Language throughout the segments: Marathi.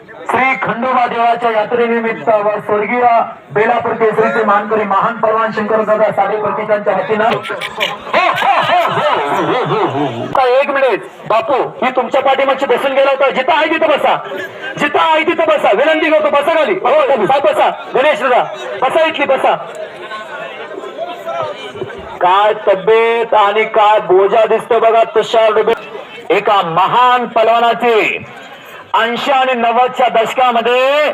श्री खंडोबा देवाच्या यात्रेनिमित्त व स्वर्गीय बेलापूर केसरीचे मानकरी महान परवान शंकर दादा साडे प्रतिकांच्या वतीनं हो, हो, हो, एक मिनिट बापू मी तुमच्या पाठीमागची बसून गेला होता. जिथं आहे तिथं बसा. जिथं आहे तिथं बसा. विनंती करतो बसा खाली. बसा गणेश दादा बसा इथली बसा. काय तब्येत आणि काय बोजा दिसतो बघा तुषार एका महान पलवानाची. ऐंशी आणि नव्वदच्या दशकामध्ये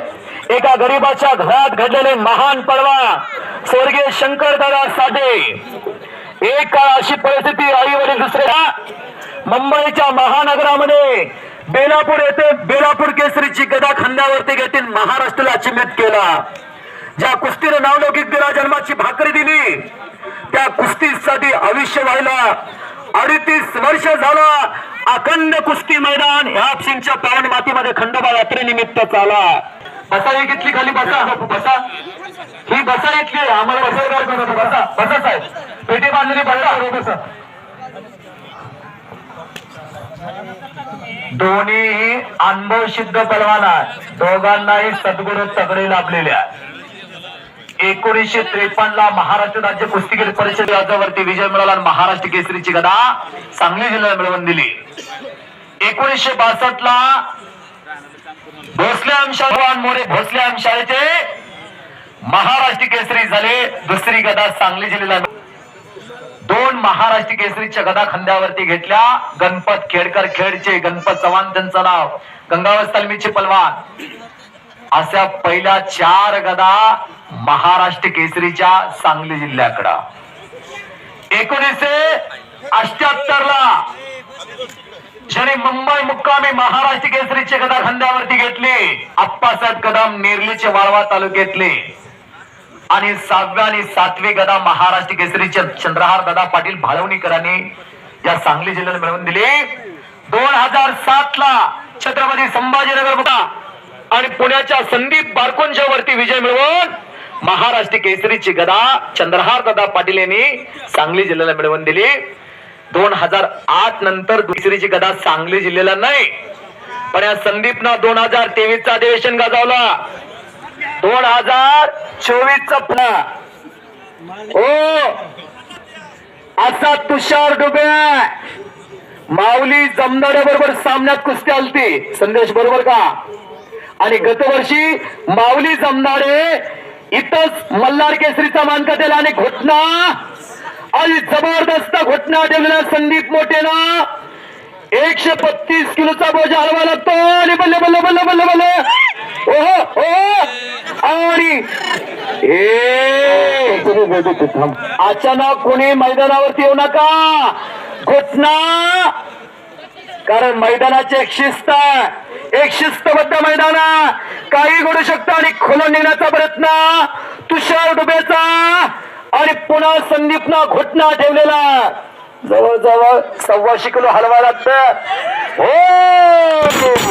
एका गरीबाच्या घरात घडलेले महान पडवा स्वर्गीय शंकरदादा साठे एक काळ अशी परिस्थिती आई वडील दुसऱ्या मुंबईच्या महानगरामध्ये बेलापूर येथे बेलापूर केसरीची गदा खांद्यावरती घेतील महाराष्ट्राला चिन्हित केला. ज्या कुस्तीने नावलौकिक दिला जन्माची भाकरी दिली त्या कुस्तीसाठी आयुष्य व्हायला अडतीस वर्ष झाला अखंड कुस्ती मैदान ह्या सिंगच्या पावन मातीमध्ये खंडोबा यात्रेनिमित्त चाला. बसा ही घेतली खाली बसा. बसा. ही बसा घेतली आम्हाला बसायला बसा. बसा साहेब. पेटी बांधलेली बसा बसा. दोन्ही अनुभव सिद्ध पलवान आहे दोघांनाही सद्गुरु तगडे लाभलेले आहे एकोणीसशे त्रेपन्न ला महाराष्ट्र राज्य कुस्तीगीर परिषद अर्जावरती विजय मिळाला आणि महाराष्ट्र केसरीची गदा सांगली जिल्ह्याला मिळवून दिली. एकोणीसशे बासष्ट ला भोसले आमशाळवान मोरे भोसले आमशाळेचे महाराष्ट्र केसरी झाले. दुसरी गदा सांगली जिल्ह्याला दोन महाराष्ट्र केसरीच्या गदा खांद्यावरती घेतल्या. गणपत खेडकर खेडचे गणपत चव्हाण त्यांचं नाव. गंगावत तालमीचे पलवान. अशा पहिल्या चार गदा महाराष्ट्र केसरीच्या सांगली जिल्ह्याकडं. एकोणीसशे अष्ट्याहत्तर ला ज्याने मुंबई मुक्कामी महाराष्ट्र केसरीचे गदा खांद्यावरती घेतले. आप्पासाहेब कदम नेरलीचे वाळवा तालुक्यातले आणि सहाव्या आणि सातवी गदा महाराष्ट्र केसरीचे चंद्रहार दादा पाटील भाळवणीकरांनी या सांगली जिल्ह्याला मिळवून दिली. दोन हजार सात ला छत्रपती संभाजीनगर होता आणि पुण्याच्या संदीप बारकुंच्या वरती विजय मिळवून महाराष्ट्र केसरीची गदा चंद्रहार दादा पाटील यांनी सांगली जिल्ह्याला मिळवून दिली. दोन हजार आठ नंतर दुसरीची गदा सांगली जिल्ह्याला नाही. पण या संदीपनं दोन हजार तेवीस चा अधिवेशन गाजवला. दोन हजार चोवीस चा पुन्हा हो. असा तुषार डुबे. माऊली जमदाड्या बरोबर सामन्यात कुस्ती आलती. संदेश बरोबर का? आणि गतवर्षी माऊली जमदाडे इथंच मल्हार केसरीचा मानका दिला आणि घोटना आणि जबरदस्त घोटना दिलेला संदीप मोठेना. एकशे बत्तीस किलोचा बोजा हलवा लागतो. आणि बल्ले बल्ले बल्ले बल्ले बल्ले. ओहो ओ आणि अचानक कोणी मैदानावरती येऊ नका. घटना. कारण मैदानाची एक शिस्त एक शिस्तबद्ध मैदान काही घडू शकतं आणि खोलून नेण्याचा प्रयत्न. तुषार डुबेचा पुन्हा संदीपना घुटना ठेवलेला. जवळजवळ सव्वाशे किलो हलवा लागत. हो!